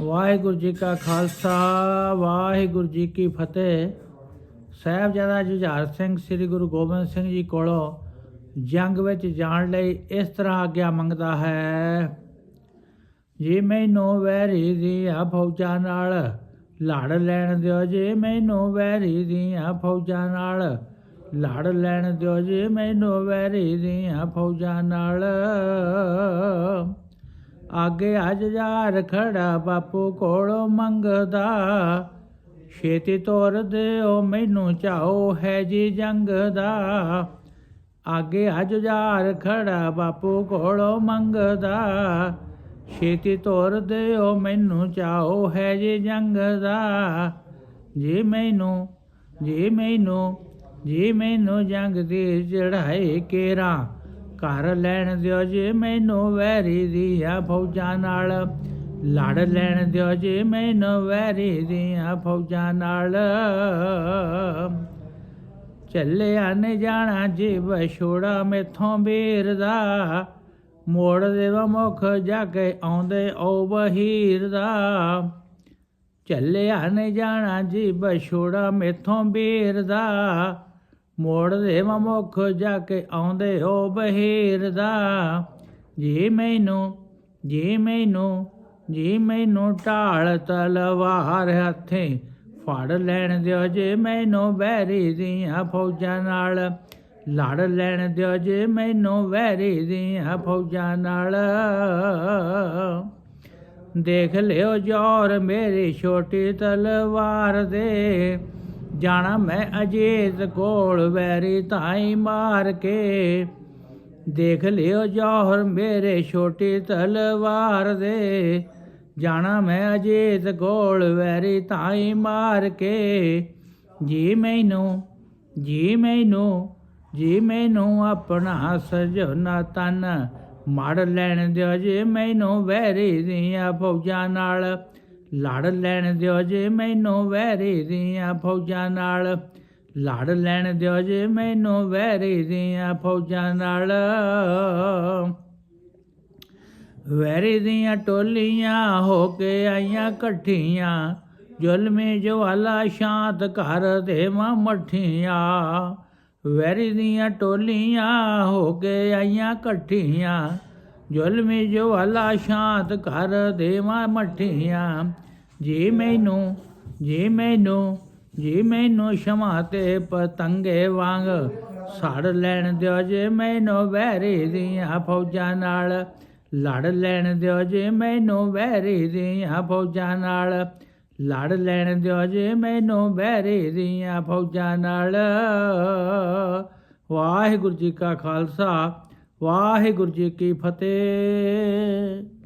ਵਾਹਿਗੁਰੂ ਜੀ ਕਾ ਖਾਲਸਾ, ਵਾਹਿਗੁਰੂ ਜੀ ਕੀ ਫਤਿਹ। ਸਾਹਿਬਜ਼ਾਦਾ ਜੁਝਾਰ ਸਿੰਘ, ਸ੍ਰੀ ਗੁਰੂ ਗੋਬਿੰਦ ਸਿੰਘ ਜੀ ਕੋਲੋਂ ਜੰਗ ਵਿੱਚ ਜਾਣ ਲਈ ਇਸ ਤਰ੍ਹਾਂ ਆਗਿਆ ਮੰਗਦਾ ਹੈ। ਜੇ ਮੈਨੂੰ ਵੈਰੀ ਦੀਆਂ ਫੌਜਾਂ ਨਾਲ ਲੜ ਲੈਣ ਦਿਓ, ਜੇ ਮੈਨੂੰ ਵੈਰੀ ਦੀਆਂ ਫੌਜਾਂ ਨਾਲ ਲੜ ਲੈਣ ਦਿਓ, ਜੇ ਮੈਨੂੰ ਵੈਰੀ ਦੀਆਂ ਫੌਜਾਂ ਨਾਲ ਆਗੇ ਹਜ ਯਾਰ ਖੜਾ ਬਾਪੂ ਕੋਲੋਂ ਮੰਗਦਾ। ਛੇਤੀ ਤੋਰ ਦਿਓ, ਮੈਨੂੰ ਚਾਹੋ ਹੈ ਜੀ ਜੰਗ ਦਾ ਅੱਗੇ ਅੱਜ ਯਾਰ ਖੜਾ ਬਾਪੂ ਕੋਲੋਂ ਮੰਗਦਾ। ਛੇਤੀ ਤੋਰ ਦਿਓ, ਮੈਨੂੰ ਚਾਹੋ ਹੈ ਜੀ ਜੰਗ ਦਾ ਜੀ ਮੈਨੂੰ ਜੀ ਮੈਨੂੰ ਜੀ ਮੈਨੂੰ ਜੰਗ ਦੀ ਚੜਾਈ ਕੇਰਾ ਘਰ ਲੈਣ ਦਿਓ ਜੇ ਮੈਨੂੰ ਵੈਰੀ ਦੀਆਂ ਫੌਜਾਂ ਨਾਲ। ਲੜ ਲੈਣ ਦਿਓ ਜੇ ਮੈਨੂੰ ਵੈਰੀ ਦੀਆਂ ਫੌਜਾਂ ਨਾਲ। ਚੱਲਿਆ ਨੇ ਜਾਣਾ ਜੀਵ ਛੋੜਾ ਮੇਥੋਂ ਵੀਰ ਦਾ। ਮੋੜ ਦੇਵਾ ਮੁਖ ਜਾ ਕੇ ਆਉਂਦੇ ਓ ਬਹੀਰ ਦਾ। ਚੱਲਿਆ ਨੇ ਜਾਣਾ ਜੀ ਛੋੜਾ ਮੇਥੋਂ ਵੀਰ ਦਾ। ਮੋੜ ਦੇਵਾ ਮੁਖ ਜਾ ਕੇ ਆਉਂਦੇ ਹੋ ਬਹੀਰ ਦਾ। ਜੀ ਮੈਨੂੰ ਜੀ ਮੈਨੂੰ ਜੀ ਮੈਨੂੰ ਢਾਲ ਤਲਵਾਰ ਹੱਥੇ ਫੜ ਲੈਣ ਦਿਓ, ਜੇ ਮੈਨੂੰ ਵੈਰੀ ਦੀਆਂ ਫੌਜਾਂ ਨਾਲ ਲੜ ਲੈਣ ਦਿਓ, ਜੇ ਮੈਨੂੰ ਵੈਰੀ ਦੀਆਂ ਫੌਜਾਂ ਨਾਲ। ਦੇਖ ਲਿਓ ਜੋਰ ਮੇਰੀ ਛੋਟੀ ਤਲਵਾਰ ਦੇ ਜਾਣਾ ਮੈਂ ਅਜੀਤ ਕੋਲ ਵੈਰੀ ਤਾਈ ਮਾਰ ਕੇ। ਦੇਖ ਲਿਓ ਜੋਹਰ ਮੇਰੇ ਛੋਟੀ ਤਲਵਾਰ ਦੇ। ਜਾਣਾ ਮੈਂ ਅਜੀਤ ਕੋਲ ਵੈਰੀ ਤਾਈ ਮਾਰ ਕੇ। ਜੀ ਮੈਨੂੰ ਜੀ ਮੈਨੂੰ ਜੀ ਮੈਨੂੰ ਆਪਣਾ ਸਜਣਾ ਤਨ। ਮੜ ਲੈਣ ਦਿਓ ਜੇ ਮੈਨੂੰ ਵੈਰੀ ਦੀਆਂ ਫੌਜਾਂ ਨਾਲ। ਲੜ ਲੈਣ ਦਿਓ ਜੇ ਮੈਨੂੰ ਵੈਰੀ ਦੀਆਂ ਫੌਜਾਂ ਨਾਲ। ਲੜ ਲੈਣ ਦਿਓ ਜੇ ਮੈਨੂੰ ਵੈਰੀ ਦੀਆਂ ਫੌਜਾਂ ਨਾਲ। ਵੈਰੀ ਦੀਆਂ ਟੋਲੀਆਂ ਹੋ ਕੇ ਆਈਆਂ ਇਕੱਠੀਆਂ ਜ਼ੁਲਮੇ ਜਵਾਲਾ ਸ਼ਾਂਤ ਘਰ ਦੇ ਮੱਠੀਆਂ। ਵੈਰੀ ਦੀਆਂ ਟੋਲੀਆਂ ਹੋ ਕੇ ਆਈਆਂ ਇਕੱਠੀਆਂ ਜ਼ੁਲਮੇ ਜਵਾਲਾ ਸ਼ਾਂਤ ਘਰ ਦੇ ਮੱਠੀਆਂ। ਜੇ ਮੈਨੂੰ ਜੇ ਮੈਨੂੰ ਜੇ ਮੈਨੂੰ ਸ਼ਮਾ ਤੇ ਪਤੰਗੇ ਵਾਂਗ ਸੜ ਲੈਣ ਦਿਓ, ਜੇ ਮੈਨੂੰ ਵੈਰੀ ਦੀਆਂ ਫੌਜਾਂ ਨਾਲ ਲੜ ਲੈਣ ਦਿਓ, ਜੇ ਮੈਨੂੰ ਵੈਰੀ ਦੀਆਂ ਫੌਜਾਂ ਨਾਲ ਲੜ ਲੈਣ ਦਿਓ, ਜੇ ਮੈਨੂੰ ਵੈਰੀ ਦੀਆਂ ਫੌਜਾਂ ਨਾਲ। ਵਾਹਿਗੁਰੂ ਜੀ ਕਾ ਖਾਲਸਾ। ਵਾਹਿਗੁਰੂ ਜੀ ਕੀ ਫਤਿਹ।